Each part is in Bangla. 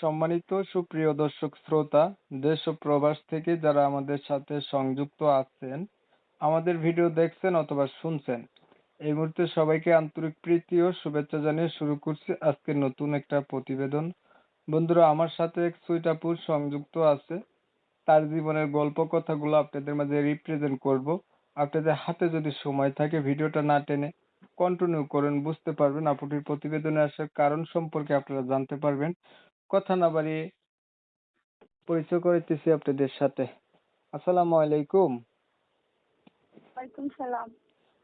সম্মানিত সুপ্রিয় দর্শক শ্রোতা, দেশ ও প্রবাস থেকে যারা আমাদের সাথে সংযুক্ত আছেন, আমাদের ভিডিও দেখছেন অথবা শুনছেন, এই মুহূর্তে সবাইকে আন্তরিক প্রীতি ও শুভেচ্ছা জানিয়ে শুরু করছি আজকের নতুন একটা প্রতিবেদন। বন্ধুরা, আমার সাথে এক সুইটাপুর সংযুক্ত আছে। তার জীবনের গল্প কথাগুলো আপনাদের মাঝে রিপ্রেজেন্ট করব। আপনাদের হাতে যদি সময় থাকে ভিডিওটা না টেনে কন্টিনিউ করেন, বুঝতে পারবেন আপুটির প্রতিবেদনে আসার কারণ সম্পর্কে আপনারা জানতে পারবেন। কথা না বাড়িয়ে পরিচয় করাইতেছি আপনাদের সাথে। আসসালামু আলাইকুম। ওয়ালাইকুম সালাম।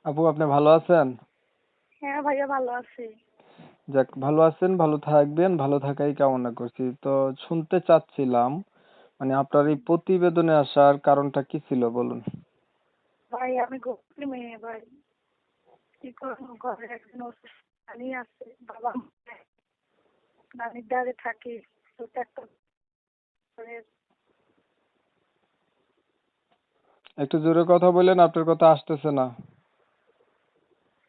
আপু আপনি ভালো আছেন? হ্যাঁ ভাইয়া ভালো আছি। যাক ভালো আছেন ভালো থাকবেন ভালো থাকাই কামনা করছি। তো শুনতে চাচ্ছিলাম মানে আপনার এই প্রতিবেদনে আসার কারণটা কি ছিল বলুন? ভাই আমি গরিব মেয়ে ভাই। কি করব? ঘরে একজন অসুস্থ আছে বাবা। নানির দ্বারে থাকি। একটা একটু জোরে কথা বললেন আপনার কথা আসতেছে না।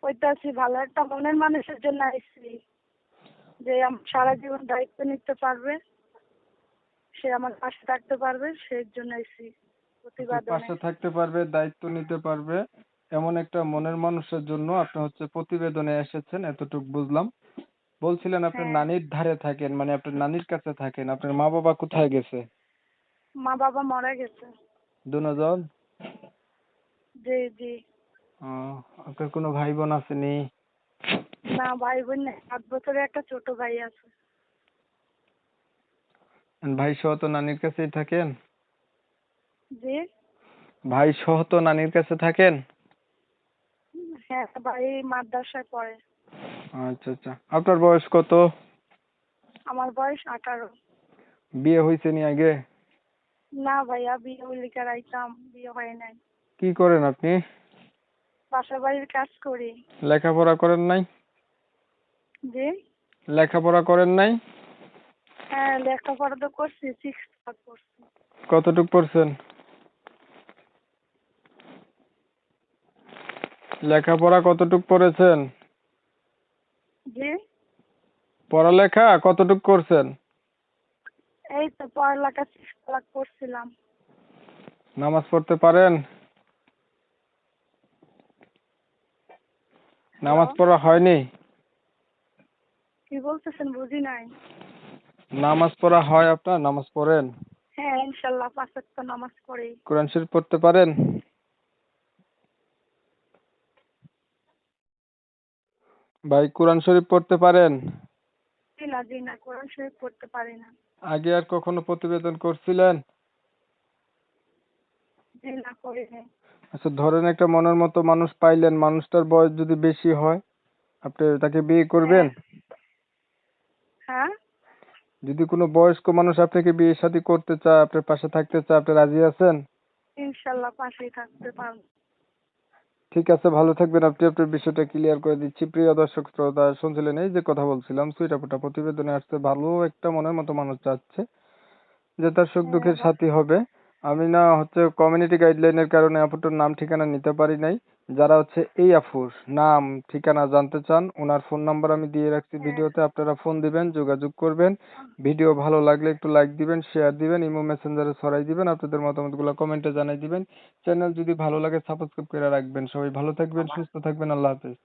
ওইটাছি ভালো একটা মনের মানুষের জন্য আসছি যে সারা জীবন দায়িত্ব নিতে পারবে সে আমার পাশে থাকতে পারবে সেই জন্য প্রতিবাদনে পাশে থাকতে পারবে দায়িত্ব নিতে পারবে এমন একটা মনের মানুষের জন্য আপনি হচ্ছে প্রতিবেদনে এসেছেন এতটুকু বুঝলাম। বলছিলেন আপনি হ্যাঁ। নানির ধারে থাকেন মানে আপনার নানির কাছে থাকেন আপনার মা বাবা কোথায় গেছে? মা বাবা মারা গেছে। দুজন? জি জি। ও, আপনার কোনো ভাই বোন আসেনি? না ভাই বোন নেই। সাত বছরের একটা ছোট ভাই আছে। ভাই সহ তো নানির কাছেই থাকেন? জি। ভাই সহ তো নানির কাছে থাকেন? হ্যাঁ ভাই মাদ্রাসায় পড়ে। আচ্ছা আচ্ছা। আপনার বয়স কত? আমার বয়স আঠারো। বিয়ে হয়েছে নি আগে? না ভাইয়া বিয়ে হইলে আইতাম? বিয়ে হয় নাই। কি করেন আপনি? বাসা বাড়ির কাজ করি। লেখাপড়া করেন নাই? জি? লেখাপড়া করেন নাই? হ্যাঁ লেখাপড়া তো করছি সিক্স ক্লাস করছি। কতটুক পড়ছেন? লেখাপড়া কতটুক পড়েছেন? জি। পড়ালেখা কতটুক করছেন? এই তো পড়ালেখা ক্লাস করছিলাম। নামাজ পড়তে পারেন? নামাজ পড়া হয়নি? কি বলতেছেন বুঝি নাই। নামাজ পড়া হয় আপনার? নামাজ পড়েন? হ্যাঁ ইনশাল্লাহ পাঁচ ওয়াক্ত নামাজ পড়ি। কোরআন শরীফ পড়তে পারেন? ভাই কোরআন শরীফ পড়তে পারেন? জি না জি না কোরআন শরীফ পড়তে পারি না। আগে আর কখনো প্রতিবেদন করছিলেন? জি না করি আচ্ছা ধরেন একটা মনের মতো মানুষ পাইলেন মানুষটার বয়স যদি বেশি হয় আপনি তাকে বিয়ে করবেন? হ্যাঁ। যদি কোনো বয়স্ক মানুষ আপনাকে বিয়ে শাদী করতে চায় আপনার পাশে থাকতে চায় আপনি রাজি আছেন? ইনশাল্লাহ পাশেই থাকতে পারব। ঠিক আছে, ভালো থাকবেন। আপনি আপনার বিষয়টা ক্লিয়ার করে দিচ্ছি। প্রিয় দর্শক, শ্রোতা, শুনছিলেন এই যে কথা বলছিলাম সুইটাপোটা প্রতিবেদনে আসতে ভালো একটা মনের মতো মানুষ চাচ্ছে যে তার সুখ দুঃখের সাথী হবে। আমি না হচ্ছে কমিউনিটি গাইডলাইনের কারণে আপুটার নাম ঠিকানা নিতে পারি নাই। যারা হচ্ছে এই আফুর নাম, ঠিকানা জানতে চান ওনার ফোন নাম্বার আমি দিয়ে রাখছি ভিডিওতে, আপনারা ফোন দিবেন, যোগাযোগ করবেন। ভিডিও ভালো লাগলে একটু লাইক দিবেন শেয়ার দিবেন, ইমো মেসেঞ্জারে ছড়াই দিবেন, আপনাদের মতামতগুলো কমেন্টে জানাই দিবেন। চ্যানেল যদি ভালো লাগে সাবস্ক্রাইব করে রাখবেন। সবাই ভালো থাকবেন, সুস্থ থাকবেন, আল্লাহ হাফেজ।